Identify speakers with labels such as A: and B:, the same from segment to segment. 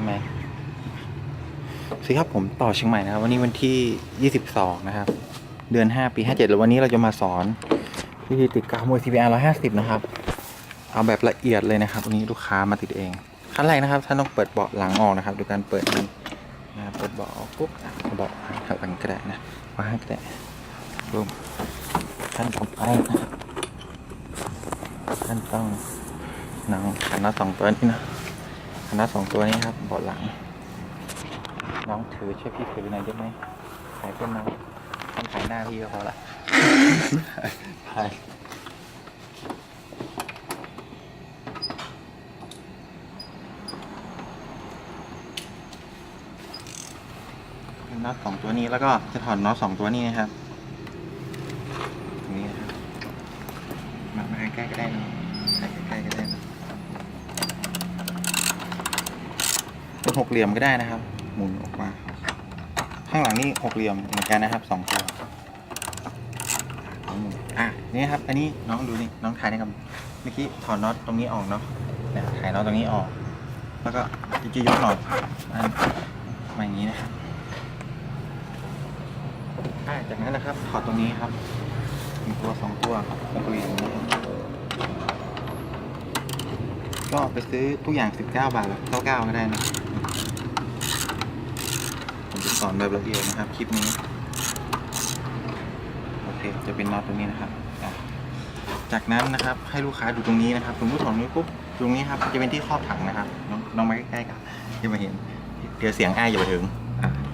A: ช่ไหมสิครับผมต่อเชียงใหม่นะครับ วันนี้วันที่ 22 นะครับ เดือน 5 ปี 57แล้ววันนี้เราจะมาสอนวิธีติดกาวมวย CBR 150 นะครับ เอาแบบละเอียดเลยนะครับ วันนี้ลูกค้ามาติดเอง ขั้นแรกนะครับท่านต้องเปิดเบาะหลังออกนะครับโดยการเปิดนี้นะครับเปิดเบาะออกปุ๊บเบาะหักหลังก็ได้นะวางก็ได้รวมขั้นต่อไปนะครับท่านต้องนังขันน็อตสองตัวนี้นะ ขันน็อตสองตัวนี้ครับเบาะหลัง น้องถือช่วยพี่ถือหน่อยได้ไหมถ่ายเพื่อนน้องท่านถ่ายหน้าพี่ก็พอละถ่ายน็อตสองตัวนี้แล้วก็จะถอดน็อตสองตัวนี้นะครับตรงนี้นะครับมามาใกล้ๆก็ได้นะใส่ใกล้ๆก็ได้นะ เป็นหกเหลี่ยมก็ได้นะครับ หมุนออกมา ข้างหลังนี่หกเหลี่ยมเหมือนกันนะครับสองตัวอะนี่ครับ อันนี้น้องดูนี่น้องถ่ายได้กับเมื่อกี้ถอดน็อตตรงนี้ออกเนาะเนี่ยถ่ายน็อตตรงนี้ออก แล้วก็จะยกหน่อยอันมาอย่างนี้นะครับอ่าจากนั้นนะครับถอดตรงนี้ครับหนึ่งตัวสองตัวหกเหลี่ยมนี้ก็ไปซื้อทุกอย่าง 19 บาทหรือ99ก็ได้นะ สอนแบบละเอียดนะครับคลิปนี้ โอเค จะเป็นน็อตตรงนี้นะครับ จากนั้นนะครับให้ลูกค้าดูตรงนี้นะครับสมมติถอดนี้ปุ๊บตรงนี้ครับจะเป็นที่ครอบถังนะครับน้องมาใกล้ๆกันอย่มาเห็นเดี๋ยวเสียงอ้ายอย่ามาถึง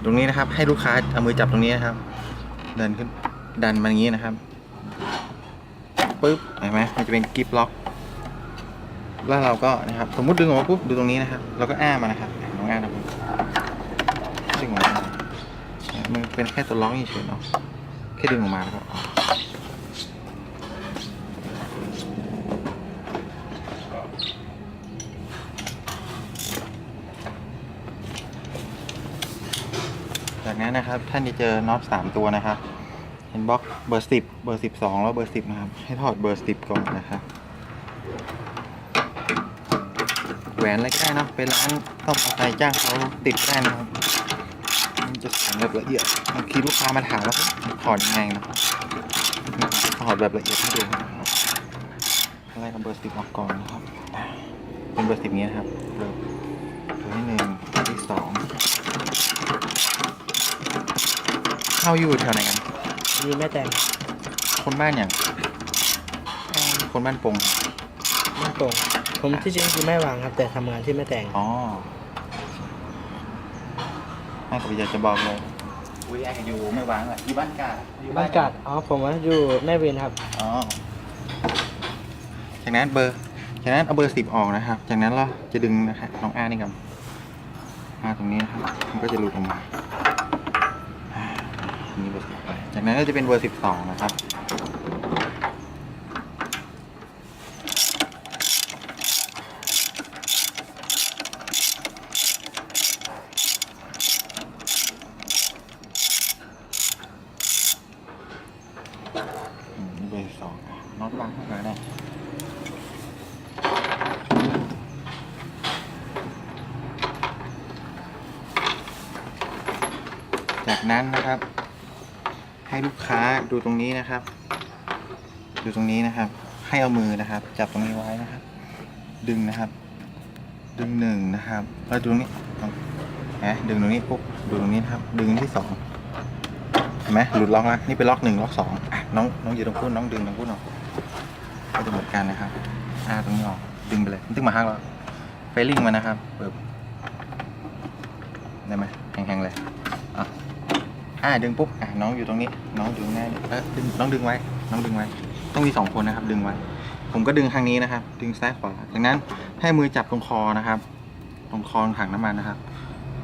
A: ตรงนี้นะครับ ให้ลูกค้าเอามือจับตรงนี้นะครับ ดันขึ้นดันมาอย่างนี้นะครับปุ๊บเห็นไหมมันจะเป็นกิฟล็อกแล้วเราก็นะครับสมมติดึงออกมาปุ๊บดูตรงนี้นะครับเราก็อ้ามานะครับน้องอ้านะผมดึงออกมา มันเป็นแค่ตัวล็อกเฉยเนาะแค่ดึงออกมาแล้วก็จากนั้นนะครับท่านจะเจอน็อตสามตัวนะครับ เห็นบล็อกเบอร์สิบเบอร์สิบสองแล้วเบอร์สิบนะครับ ให้ถอดเบอร์สิบก่อนนะครับแหวนอะไรก็ได้เนะไปร้านซ่อมมอเอร์ไซค์จ้างเขาติดได้นะครับ มันจะสอนแบบละเอียดบางทีลูกค้ามาถามว่าถอดยังไงนะถอดแบบละเอียดให้ดูนะครับไล่กับเบอร์สิบออกก่อนนะครับ เป็นเบอร์สิบนี้นะครับเบอร์ตัวที่หนึ่งตัวที่สองเข้าอยู่แถวไหนกัน
B: มีแม่แต่ง
A: คนบ้านอย่างคนบ้านปง
B: แม่โป่งผมที่จริงคือแม่วางครับ แต่ทำงานที่แม่แต่ง
A: อ๋อ แม่กับอยากจะบอกเลยอุ้ยไอ้อยู่ไม่วางอะอยู่บ้านกาดอยู่
B: บ้านกาดอ๋อผมว่าอยู่แม่เวนครับ
A: อ๋อจากนั้นเบอร์ จากนั้นเอาเบอร์สิบออกนะครับ จากนั้นเราจะดึงนะครับน้องอานี่กับอาตรงนี้นะครับ มันก็จะหลุดออกมาอ่าอันนี้เบอร์สิบไปจากนั้นก็จะเป็นเบอร์สิบสองนะครับ อืมนี่เบอร์สองน็อตวางข้างในได้จากนั้นนะครับ ให้ลูกค้าดูตรงนี้นะครับ ดูตรงนี้นะครับ ให้เอามือนะครับ จับตรงนี้ไว้นะครับ ดึงนะครับ ดึงหนึ่งนะครับแล้วดูตรงนี้นะดึงตรงนี้ปุ๊บดูตรงนี้นะครับ ดึงที่สองเห็นไหมหลุดล็อกแล้วนี่เป็นล็อกหนึ่งล็อกสองน้องน้องอยู่ตรงพุ่นน้องดึงตรงพุ่นออกก็จะเหมือนกันนะครับอ่าตรงนี้ออกดึงไปเลยตึงมาห้างแล้วเฟลลิ่งมานะครับเปิดได้ไหมแข็งๆเลย อ่าดึงปุ๊บอะน้องอยู่ตรงนี้ น้องดึงแน่านี่เออดึงน้องดึงไว้ น้องดึงไว้ ต้องมีสองคนนะครับ ดึงไว้ ผมก็ดึงข้างนี้นะครับ ดึงซ้ายขวาจากนั้นให้มือจับตรงคอนะครับ ตรงคอถังน้ำมันนะครับ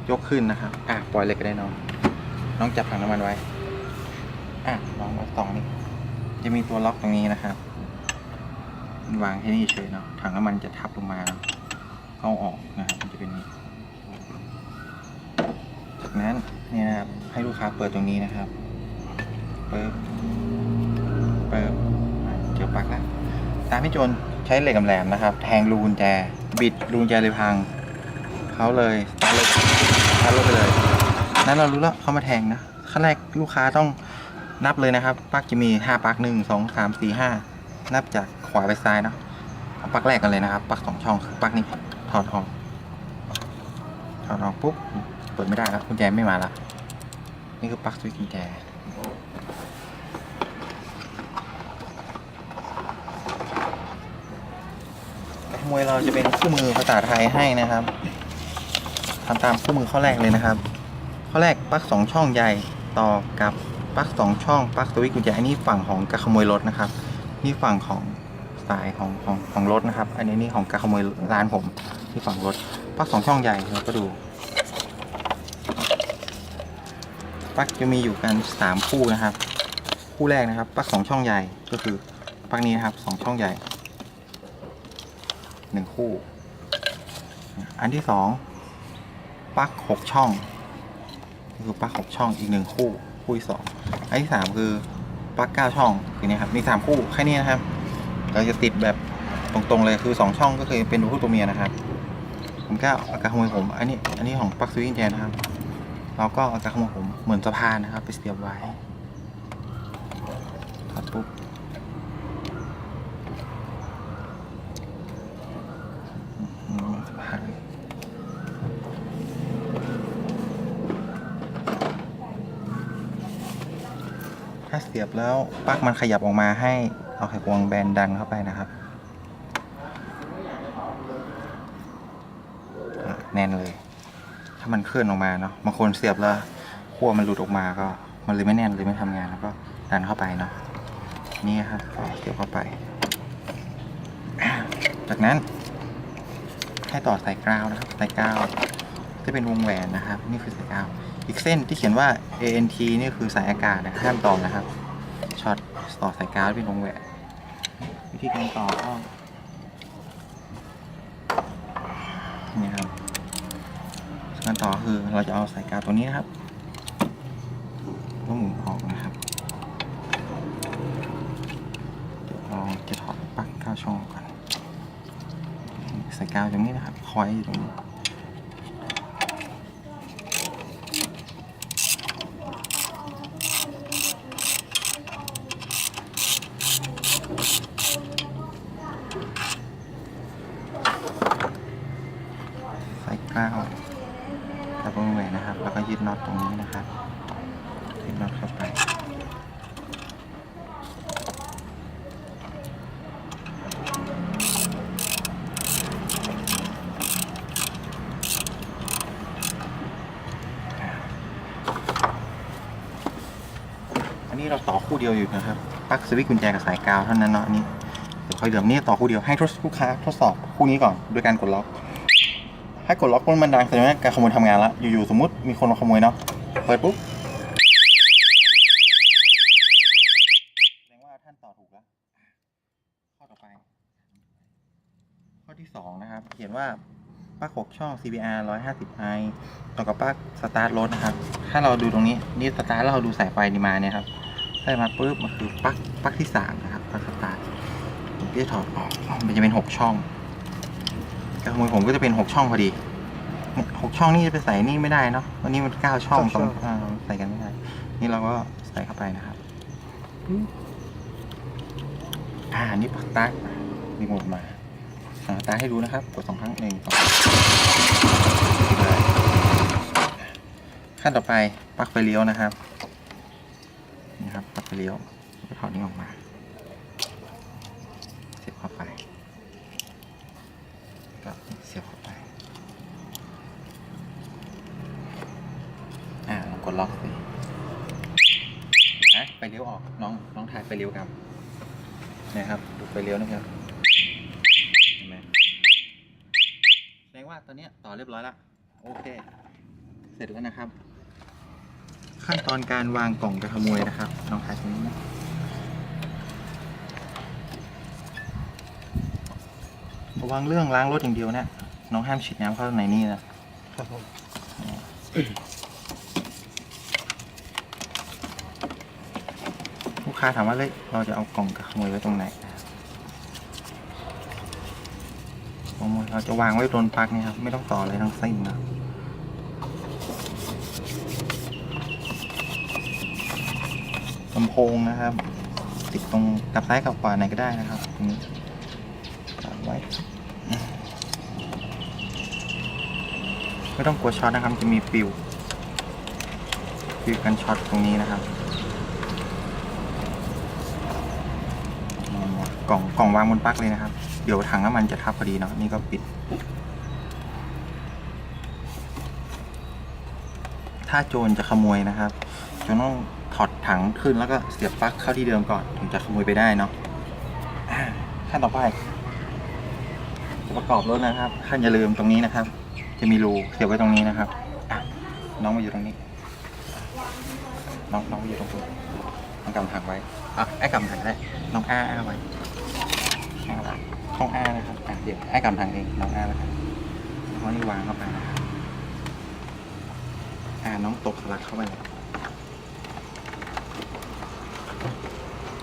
A: ยกขึ้นนะครับ อะปล่อยเลยก็ได้น้อง น้องจับถังน้ำมันไว้ อะลองมาสองนี่จะมีตัวล็อกตรงนี้นะครับวางที่นี่เฉยเนาะถังน้ำมันจะทับลงมาเนาะเข้าออกนะครับ มันจะเป็นนี้จากนั้นนี่นะครับ กค้าเปิดตรงนี้นะครับ เปิดเปิดอะเจอปักแล้วตามพี่โจนใช้เหล็กแหลมนะครับ แทงรูกุญแจ บิดรูกุญแจเลยพัง เขาเลยตาร์ทเลยตาร์ทรถไปเลย นั้นเรารู้แล้วเขามาแทงนะ ขั้นแรกลูกค้าต้องนับเลยนะครับ ปักจะมีห้าปักหนึ่งสองสามสี่ห้านับจากขวาไปซ้ายเนาะปักแรกกันเลยนะครับ ปักสองช่องคือปักนี้ถอดออกถอดออกปุ๊บ เปิดไม่ได้แล้วกุญแจไม่มาละ นี่คือปลั๊กสวิตช์กุญแจขโมยเราจะเป็นคู่มือภาษาไทยให้นะครับทำตามคู่มือข้อแรกเลยนะครับ ข้อแรกปลั๊กสองช่องใหญ่ต่อกับปลั๊กสองช่องปลั๊กสวิตช์กุญแจอันนี้ฝั่งของการขโมยรถนะครับ นี่ฝั่งของสายของของของรถนะครับ อันนี้นี่ของการขโมยร้านผมที่ฝั่งรถปลั๊กสองช่องใหญ่เราก็ดู ปลั๊กจะมีอยู่กันสามคู่นะครับ คู่แรกนะครับปลั๊กสองช่องใหญ่ก็คือปลั๊กนี้นะครับสองช่องใหญ่หนึ่งคู่ อันที่สองปลั๊กหกช่องก็คือปลั๊กหกช่องอีกหนึ่งคู่ คู่ที่สองอันที่สามคือปลั๊กเก้าช่องคือนี่ครับมีสามคู่แค่นี้นะครับ เราจะติดแบบตรงๆเลยคือสองช่องก็คือเป็นตัวผู้ตัวเมียนะครับผมก็อาอากาศขโมยผม อันนี้อันนี้ของปลั๊กสวิตช์แจนะครับ เราก็เอาอากขโมผมเหมือนสะพานนะครับ ไปเสียบไว้ถอดปุ๊บสะพานถ้าเสียบแล้วปลั๊กมันขยับออกมาให้เอาไขควงแบนดันเข้าไปนะครับแน่นเลย ถ้ามันเคลื่อนออกมาเนาะบางคนเสียบแล้วขั้วมันหลุดออกมาก็ มันเลยไม่แน่นเลยไม่ทำงานแล้วก็ดันเข้าไปเนาะนี่ครับก็เสียบเข้าไป จากนั้น ให้ต่อสายกาวนะครับสายกาวจะเป็นวงแหวนนะครับ นี่คือสายกาวอีกเส้นที่เขียนว่า ANT นี่คือสายอากาศนะห้ามต่อนะครับช็อตต่อสายกาวเป็นวงแหวนวิธีการต่อก็นี่ครับ การต่อคือเราจะเอาสายกาวตัวนี้นะครับต้องหมุนออกนะครับเดี๋ยวเราจะถอดปลั๊กเก้าช่องก่อนใส่กาวตรงนี้นะครับคอยตรงนี้ใส่กาว แล้วก็ยึดน็อตตรงนี้นะครับยึดน็อตเข้าไปอันนี้เราต่อคู่เดียวอยู่นะครับปลั๊กสวิตช์กุญแจกับสายกาวเท่านั้นเนาะอันนี้เดี๋ยวคอยเหลือมนี่ต่อคู่เดียวให้ทดลูกค้าทดสอบคู่นี้ก่อนโดยการกดล็อก ให้กดล็อกปุ๊บมันดังแสดงว่าการขโมยทำงานแล้วอยู่ๆสมมติมีคนมาขโมยเนาะเปิดปุ๊บแสดงว่าท่านต่อถูกแล้วข้อต่อไป ข้อที่สองนะครับ เขียนว่าปลั๊กหกช่อง CBR 150i ต่อกับปลั๊กสตาร์ทรถนะครับ ถ้าเราดูตรงนี้นี่สตาร์ทแล้วเราดูสายไฟดีมาเนี่ยครับได้มาปุ๊บมันคือปลั๊กปลั๊กที่สามนะครับปลั๊กสตาร์ทผมจะถอดออกมันจะเป็นหกช่อง กระขโมยผมก็จะเป็นหกช่องพอดีเนี่ยหกช่องนี่จะไปใส่นี่ไม่ได้เนาะวันนี้มันเก้าช่องสองอ่าใส่กันไม่ได้ นี่เราก็ใส่เข้าไปนะครับ อ่า นี่ปลั๊กสตาร์ทรีโมทมาอ่าสตาร์ทให้ดูนะครับ กดสองครั้งหนึ่งสองติดเลยขั้นต่อไปปลั๊กไฟเลี้ยวนะครับนี่ครับปลั๊กไฟเลี้ยวก็ถอดนี้ออกมาเสียบเข้าไปก็เสียบเข้าไปอ่าลองกดล็อกสินะ ไฟเลี้ยวออกน้องน้องถ่ายไฟเลี้ยวกันนะครับดูไฟเลี้ยวนะครับเห็นไหมแสดงว่าตอนเนี้ยต่อเรียบร้อยแล้วโอเค เสร็จแล้วนะครับ ขั้นตอนการวางกล่องกระขโมยนะครับลองถ่ายตรงนี้นะระวังเรื่องล้างรถอย่างเดียวนะน้องห้ามฉีดน้ำเข้าในนี่นะครับ
B: ผม
A: ลูก ค้าถามว่าเลยเราจะเอากล่องกระขโมยไว้ตรงไหนนะครับขโมยเราจะวางไว้บนปลั๊กนี่ครับ ไม่ต้องต่ออะไรทั้งสิ้นนะลำโพงนะครับ ติดตรงกับซ้ายกับขวาไหนก็ได้นะครับตรงนี้วางไว้ไม่ต้องกลัวช็อตนะครับจะมีปิวปิวกันช็อตตรงนี้นะครับอืมก ล่องกล่องวางบนปลั๊กเลยนะครับ เดี๋ยวถังน้ำมันจะทับพอดีเนาะนี่ก็ปิด ถ้าโจรจะขโมยนะครับโจรต้องถอดถังขึ้นแล้วก็เสียบปลั๊กเข้าที่เดิมก่อนถึงจะขโมยไปได้เนาะขั้นต่อไปจะประกอบรถนะครับขั้นอย่าลืมตรงนี้นะครับ จะมีรูเสียบไว้ตรงนี้นะครับน้องมาอยู่ตรงนี้น้องน้องมาอยู่ตรงนี้น้องกำถังไว้อะไอ้กำถังได้น้องอ้าอ้าไว้ อ้าไว้ต้องอ้านะครับอะเดี๋ยวไอ้กำถังเองน้องอ้าแล้วกันน้องนี่วางเข้าไปนะครับอ่าน้องตกสลักเข้าไปเลย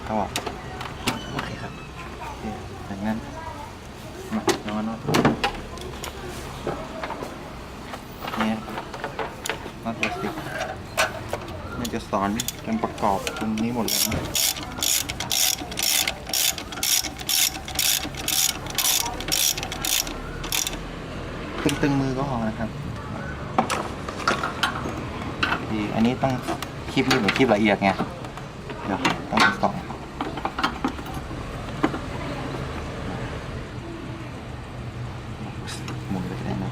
A: เข้าออกโอเคครับโอเคอย่างนั้นมาน้องนอนเนี่ยน็อตพลาสติกมันจะสอนกันประกอบตรงนี้หมดเลยนะ ตึงมือก็พอนะครับดีอันนี้ต้องคลิปนี้หมือคลิปละเอียดไงเดี๋ยวต้องสองหมุนไปก็ได้นะ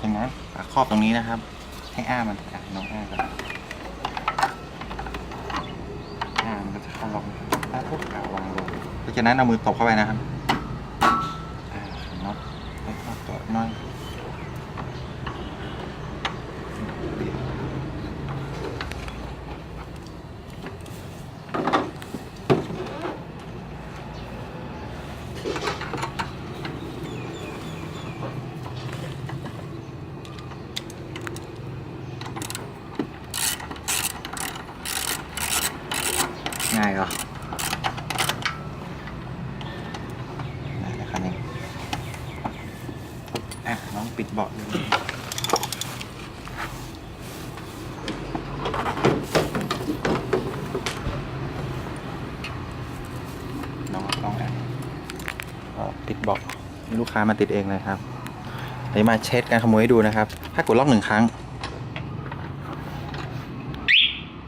A: อย่างนั้นฝา ครอบตรงนี้นะครับ ให้อ้ามันอะน้องอ้าก่อนอ้ามันก็จะเข้าล็อกอ้าปุ๊บาวางลงเพราะฉะนั้นเอามือตบเข้าไปนะครับอ่าน็อตให้เข้าตัวน้อยง่ายเหรอได้แล้วครับนี่อะน้องปิดเบาะเลยน้องต้องอะก็ปิดเบาะ ลูกค้ามาติดเองเลยครับเดี๋ยวมาเช็ดการขโมยให้ดูนะครับ ถ้ากดล็อกหนึ่งครั้ง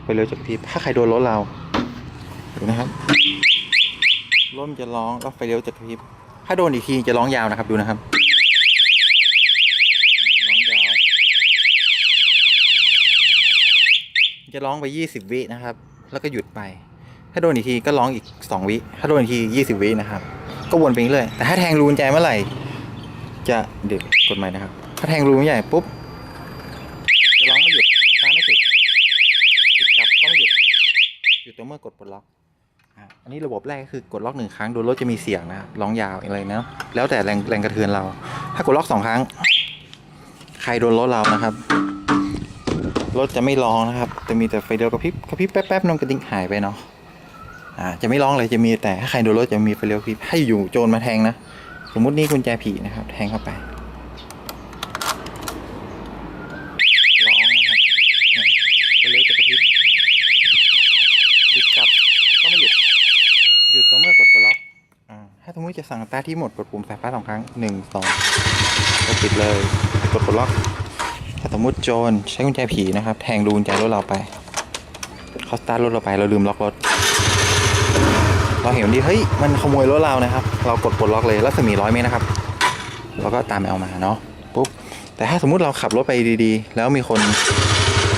A: ไปเร็วจากพี่ถ้าใครโดนรถเราดูนะครับรถมันจะร้องแล้วไฟเลี้ยวจะกระพริบ ถ้าโดนอีกทีจะร้องยาวนะครับดูนะครับ ร้องยาว จะร้องไปยี่สิบวินะครับ แล้วก็หยุดไป ถ้าโดนอีกทีก็ร้องอีกสองวิ ถ้าโดนอีกทียี่สิบวินะครับ ก็วนไปเรื่อยแต่ถ้าแทงรูกุญแจเมื่อไหร่ จะเดี๋ยวกดใหม่นะครับ ถ้าแทงรูกุญแจปุ๊บจะร้องไม่หยุดสตาร์ไม่ติดติดกลับก็ไม่หยุดหยุดตัวเมื่อกดปลดล็อกอันนี้ระบบแรกก็คือกดล็อกหนึ่งครั้งโดนรถจะมีเสียงนะร้องยาวอะไรนะแล้วแต่แรงแรงกระเทือนเรา ถ้ากดล็อกสองครั้ง ใครโดนรถเรานะครับรถจะไม่ร้องนะครับ จะมีแต่ไฟเดียวกระพริบกระพริบแป๊บๆน้องกระดิ่งหายไปเนาะ อ่าจะไม่ร้องเลยจะมีแต่ถ้าใครโดนรถจะมีไฟเลี้ยวพริบให้อยู่โจรมาแทงนะ สมมุตินี่กุญแจผีนะครับ แทงเข้าไปร้องนะครับไฟเลี้ยวจะกระพริบหยุดกลับก็ไม่หยุดหยุดต่อเมื่อกดปลดล็อกอ่าถ้าสมมติจะสั่งตาที่หมดกดปุ่มสายฟ้าสองครั้งหนึ่งสองก็ปิดเลยกดปลดล็อกถ้าสมมติโจรใช้กุญแจผีนะครับ แทงรูกุญแจรถเราไปเขาสตาร์ทรถเราไปเราลืมล็อกรถ เราเห็นดีเฮ้ยมันขโมยรถเรานะครับ เรากดปลดล็อกเลยรัศมีร้อยเมตรนะครับเราก็ตามไปเอามาเนาะปุ๊บแต่ถ้าสมมุติเราขับรถไปดีๆ แล้วมีคน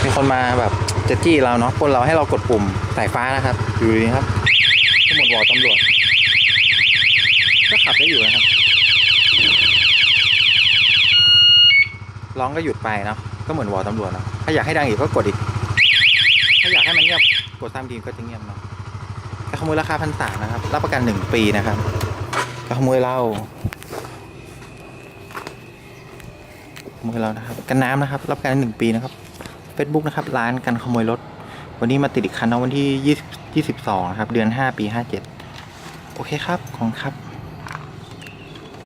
A: มีคนมาแบบจะจี้เราเนาะคนเราให้เรากดปุ่มสายฟ้านะครับอยู่ดีครับก็หมดวอตำรวจก็ขับได้อยู่นะครับร้องก็หยุดไปเนาะก็เหมือนวอลตำรวจเนาะถ้าอยากให้ดังอีกก็กดอีกถ้าอยากให้มันเงียบกดตามทีก็จะเงียบเนาะ ขโมยราคาพันสามนะครับ รับประกันหนึ่งปีนะครับกระขโมยเหล้าขโมยเรานะครับ กันน้ำนะครับ รับประกันหนึ่งปีนะครับ Facebook นะครับ ร้านกันขโมยรถ วันนี้มาติดอีกคันนะวันที่ยี่สิบยี่สิบสองนะครับ เดือนห้าปีห้าเจ็ดโอเคครับ ของครับ